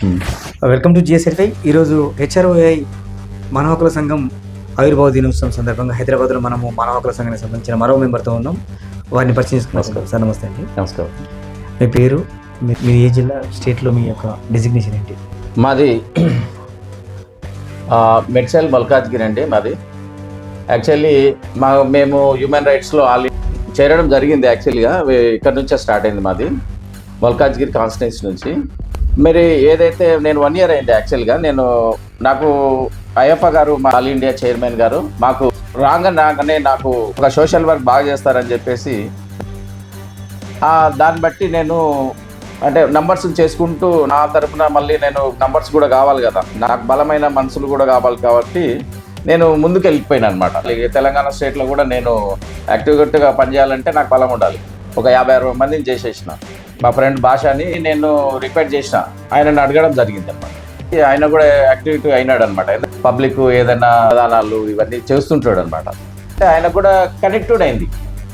Welcome to జిఎస్ఎఫ్ఐ ఈరోజు హెచ్ఆర్ఓఐ మానవ హక్కుల సంఘం ఆవిర్భావ దినోత్సవం సందర్భంగా హైదరాబాద్లో మనము మానవ హక్కుల సంఘానికి సంబంధించిన మరో మెంబర్తో ఉన్నాం. వారిని పరిచయం చేసుకున్నాం సార్ నమస్తే అండి. నమస్కారం. మీ పేరు మీ ఏ జిల్లా స్టేట్లో మీ యొక్క డెసిగ్నేషన్ ఏంటి? మాది ఆ, మెడ్చల్ మల్కాజ్గిరి అండి మాది. యాక్చువల్లీ మా మేము హ్యూమన్ రైట్స్లో ఆల్ చేరడం జరిగింది యాక్చువల్గా ఇక్కడ నుంచే స్టార్ట్ అయింది మాది. మల్కాజ్గిరి కాన్స్టిట్యూన్సీ నుంచి. మరి ఏదైతే నేను వన్ ఇయర్ అయింది యాక్చువల్గా నేను నాకు అయ్యప్ప గారు మా ఆల్ ఇండియా చైర్మన్ గారు మాకు రాగా రాగానే నాకు ఒక సోషల్ వర్క్ బాగా చేస్తారని చెప్పేసి దాన్ని బట్టి నేను అంటే నంబర్స్ చేసుకుంటూ నా తరపున మళ్ళీ నేను నంబర్స్ కూడా కావాలి కదా. నాకు బలమైన మనసులు కూడా కావాలి కాబట్టి నేను ముందుకు వెళ్ళిపోయాను అనమాట తెలంగాణ స్టేట్లో కూడా నేను యాక్టివ్గా పనిచేయాలంటే నాకు బలం ఉండాలి. ఒక యాభై అరవై మందిని చేసేసిన. మా ఫ్రెండ్ భాషని నేను రిక్వెస్ట్ చేసిన. ఆయనను అడగడం జరిగింది అనమాట ఆయన కూడా యాక్టివిటీ అయినాడు అనమాట పబ్లిక్ ఏదైనా విధానాలు ఇవన్నీ చేస్తుంటాడు అనమాట ఆయన కూడా కనెక్టెడ్ అయింది.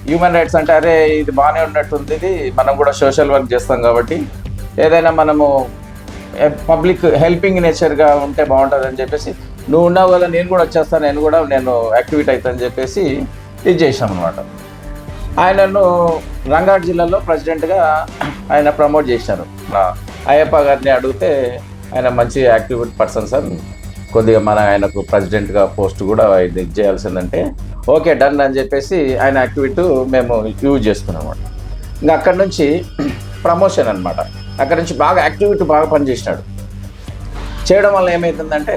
హ్యూమన్ రైట్స్ అంటే అరే ఇది బాగానే ఉన్నట్టుంది. ఇది మనం కూడా సోషల్ వర్క్ చేస్తాం కాబట్టి ఏదైనా మనము పబ్లిక్ హెల్పింగ్ నేచర్గా ఉంటే బాగుంటుంది అని చెప్పేసి నువ్వు ఉన్నావు కదా నేను కూడా వచ్చేస్తాను నేను కూడా నేను యాక్టివేట్ అవుతాను చెప్పేసి ఇది చేసాం అనమాట ఆయనను రంగారెడ్డి జిల్లాలో ప్రెసిడెంట్గా ఆయన ప్రమోట్ చేశారు. అయ్యప్ప గారిని అడిగితే ఆయన మంచి యాక్టివ్ పర్సన్ సార్. కొద్దిగా మన ఆయనకు ప్రెసిడెంట్గా పోస్ట్ కూడా ఇది చేయాల్సిందంటే ఓకే డన్ అని చెప్పేసి ఆయన యాక్టివిటీ మేము యూజ్ చేసుకున్నాం అనమాట ఇంకా అక్కడి నుంచి ప్రమోషన్ అనమాట అక్కడి నుంచి బాగా యాక్టివిటీ బాగా పనిచేసినాడు. చేయడం వల్ల ఏమవుతుందంటే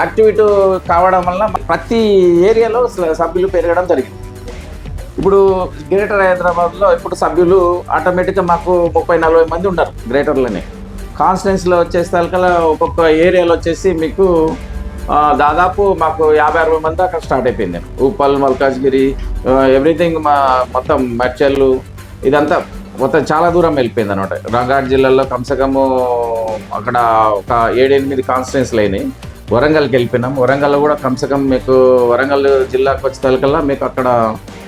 యాక్టివిటీ కావడం వల్ల ప్రతి ఏరియాలో సభ్యులు పెరగడం జరిగింది. ఇప్పుడు గ్రేటర్ హైదరాబాద్లో ఇప్పుడు సభ్యులు ఆటోమేటిక్గా మాకు ముప్పై నలభై మంది ఉన్నారు. గ్రేటర్లోనే కాన్స్టిట్యున్సీలో వచ్చేసరికల్లా ఒక్కొక్క ఏరియాలో వచ్చేసి మీకు దాదాపు మాకు యాభై అరవై మంది అక్కడ స్టార్ట్ అయిపోయింది. ఉప్పల్ మల్కాజ్గిరి ఎవ్రీథింగ్ మా మొత్తం మర్చర్లు ఇదంతా మొత్తం చాలా దూరం వెళ్ళిపోయింది అనమాట రంగారెడ్డి జిల్లాలో కమ్సకము అక్కడ ఒక ఏడెనిమిది కాన్స్టిట్యున్సీలు అయినాయి. వరంగల్కి వెళ్ళిపోయినాం. వరంగల్లో కూడా కమ్సకం మీకు వరంగల్ జిల్లాకు వచ్చేసరికల్లా మీకు అక్కడ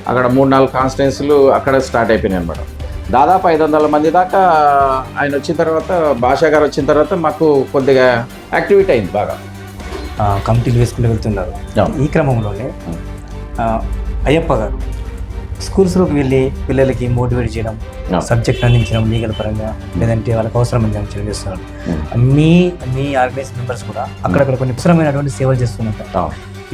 అక్కడ మూడు నాలుగు కాన్స్టిట్యున్సీలు అక్కడ స్టార్ట్ అయిపోయినాయి అనమాట దాదాపు ఐదు వందల మంది దాకా ఆయన వచ్చిన తర్వాత భాషా గారు వచ్చిన తర్వాత మాకు కొద్దిగా యాక్టివిటీ అయింది బాగా. కమిటీలు వేసుకుంటూ వెళ్తున్నారు. ఈ క్రమంలోనే అయ్యప్ప గారు స్కూల్స్లోకి వెళ్ళి పిల్లలకి మోటివేట్ చేయడం. సబ్జెక్ట్ అందించడం లీగల్ పరంగా లేదంటే వాళ్ళకి అవసరమైన అందించడం చేస్తున్నారు. మీ మీ ఆర్గనైజ్ మెంబర్స్ కూడా అక్కడక్కడ కొన్ని అవసరమైనటువంటి సేవలు చేస్తున్నారు.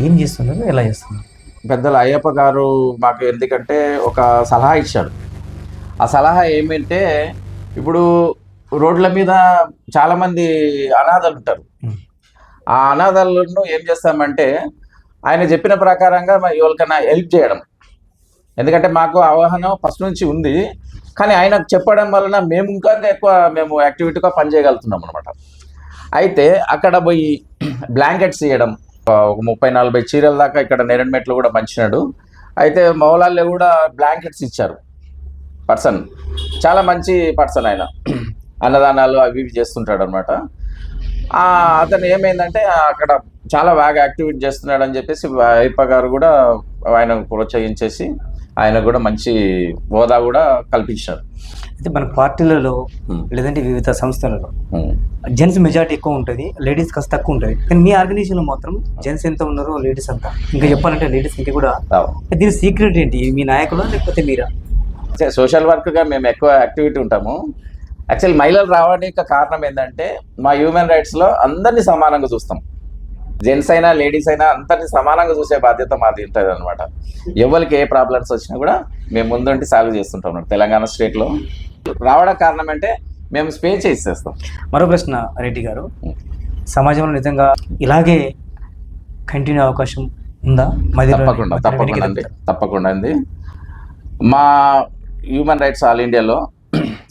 ఏం చేస్తున్నారు? ఎలా చేస్తున్నారు? పెద్దలు అయ్యప్ప గారు మాకు ఎందుకంటే ఒక సలహా ఇచ్చారు ఆ సలహా ఏమంటే ఇప్పుడు రోడ్ల మీద చాలామంది అనాథలు ఉంటారు. ఆ అనాథలను ఏం చేస్తామంటే ఆయన చెప్పిన ప్రకారంగా ఎవరికైనా హెల్ప్ చేయడం. ఎందుకంటే మాకు అవగాహన ఫస్ట్ నుంచి ఉంది. కానీ ఆయనకు చెప్పడం వలన మేము ఇంకా ఎక్కువ మేము యాక్టివిటీగా పనిచేయగలుగుతున్నాం అనమాట అయితే అక్కడ పోయి బ్లాంకెట్స్ ఇవ్వడం ఒక ముప్పై నలభై చీరల దాకా ఇక్కడ నేరన్మెట్లు కూడా పంచినాడు. అయితే మౌలాల్లో కూడా బ్లాంకెట్స్ ఇచ్చారు. పర్సన్. చాలా మంచి పర్సన్ ఆయన. అన్నదానాలు అవి ఇవి చేస్తుంటాడు అనమాట అతను ఏమైందంటే అక్కడ చాలా బాగా యాక్టివేట్ చేస్తున్నాడు అని చెప్పేసి అయ్యప్ప గారు కూడా ఆయన ప్రోత్సహించేసి ఆయన కూడా మంచి హోదా కూడా కల్పించారు. అయితే మన పార్టీలలో. లేదంటే వివిధ సంస్థలలో. జెంట్స్ మెజారిటీ ఎక్కువ ఉంటుంది లేడీస్ కాస్త తక్కువ ఉంటుంది. కానీ మీ ఆర్గనైజేషన్లో మాత్రం జెంట్స్ ఎంత ఉన్నారో లేడీస్ అంత. ఇంకా చెప్పాలంటే లేడీస్ ఇంకా కూడా. దీని సీక్రెట్ ఏంటి? మీ నాయకులా లేకపోతే మీరా? అంటే సోషల్ వర్క్గా మేము ఎక్కువ యాక్టివిటీ ఉంటాము. యాక్చువల్ మహిళలు రావడానికి కారణం ఏంటంటే మా హ్యూమన్ రైట్స్లో అందరినీ సమానంగా చూస్తాం. జెంట్స్ అయినా లేడీస్ అయినా అందరినీ సమానంగా చూసే బాధ్యత మాది ఉంటుంది అనమాట ఎవరికి ఏ ప్రాబ్లమ్స్ వచ్చినా కూడా మేము ముందుండి సాల్వ్ చేస్తుంటాం తెలంగాణ స్టేట్లో రావడానికి కారణం అంటే మేము స్పేస్ ఇచ్చేస్తాం. మరో ప్రశ్న రెడ్డి గారు. సమాజంలో నిజంగా ఇలాగే కంటిన్యూ అవకాశం ఉందా? తప్పకుండా తప్పకుండా అండి? తప్పకుండా అండి. మా హ్యూమన్ రైట్స్ ఆల్ ఇండియాలో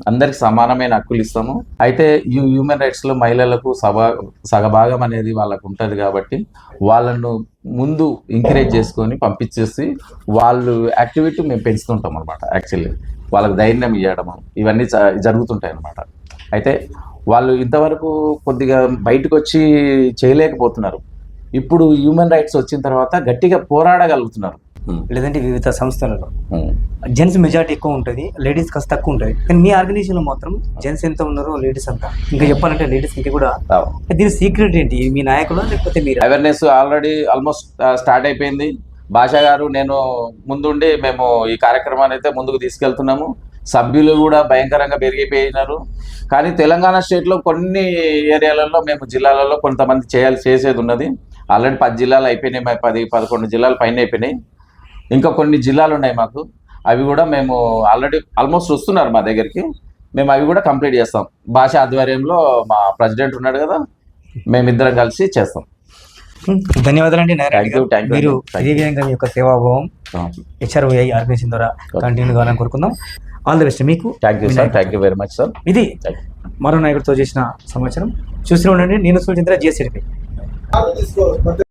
అందరికి సమానమైన హక్కులు ఇస్తాము. అయితే ఈ హ్యూమన్ రైట్స్లో మహిళలకు సభా సగభాగం అనేది వాళ్ళకు ఉంటుంది కాబట్టి వాళ్ళను ముందు ఎంకరేజ్ చేసుకొని పంపించేసి వాళ్ళు యాక్టివిటీ మేము పెంచుతుంటాం అనమాట యాక్చువల్లీ వాళ్ళకి ధైర్యం ఇవ్వడం ఇవన్నీ జరుగుతుంటాయి అనమాట అయితే వాళ్ళు ఇంతవరకు కొద్దిగా బయటకు వచ్చి చేయలేకపోతున్నారు. ఇప్పుడు హ్యూమన్ రైట్స్ వచ్చిన తర్వాత గట్టిగా పోరాడగలుగుతున్నారు. లేదంటే వివిధ సంస్థలలో. జెంట్స్ మెజారిటీ ఎక్కువ ఉంటుంది లేడీస్ కాస్త తక్కువ ఉంటుంది. కానీ మీ ఆర్గనైజేషన్లో మాత్రం జెంట్స్ ఎంత ఉన్నారో లేడీస్ అంత. ఇంకా చెప్పాలంటే లేడీస్ ఇంకా కూడా. దీని సీక్రెట్ ఏంటి? మీ నాయకులు లేకపోతే మీరు? అవేర్నెస్ ఆల్రెడీ ఆల్మోస్ట్ స్టార్ట్ అయిపోయింది. భాషా గారు నేను ముందుండి మేము ఈ కార్యక్రమాన్ని అయితే ముందుకు తీసుకెళ్తున్నాము. సభ్యులు కూడా భయంకరంగా పెరిగిపోయినారు. కానీ తెలంగాణ స్టేట్లో కొన్ని ఏరియాలలో మేము జిల్లాలలో కొంతమంది చేయాలి చేసేది ఉన్నది. ఆల్రెడీ పది జిల్లాలు అయిపోయినాయి పది పదకొండు జిల్లాలు పైన అయిపోయినాయి. ఇంకా కొన్ని జిల్లాలు ఉన్నాయి మాకు. అవి కూడా మేము ఆల్రెడీ ఆల్మోస్ట్ వస్తున్నారు మా దగ్గరికి. మేము అవి కూడా కంప్లీట్ చేస్తాం. భాష ఆధ్వర్యంలో మా ప్రెసిడెంట్ ఉన్నాడు కదా మేమిద్దరం కలిసి చేస్తాం. ధన్యవాదాలండి మీరు ఇదే విధంగా మీ యొక్క సేవాభావం హెచ్ఆర్ఓఐ ఆర్గనైజేషన్ ద్వారా కంటిన్యూ కావాలని కోరుకుందాం. ఆల్ ది బెస్ట్ మీకు. Thank you sir thank you very much sir ఇది మరో నాయకుడితో చేసిన సమాచారం. చూస్తూనే ఉండండి. నేను సూచించిన జిఎస్సీపీ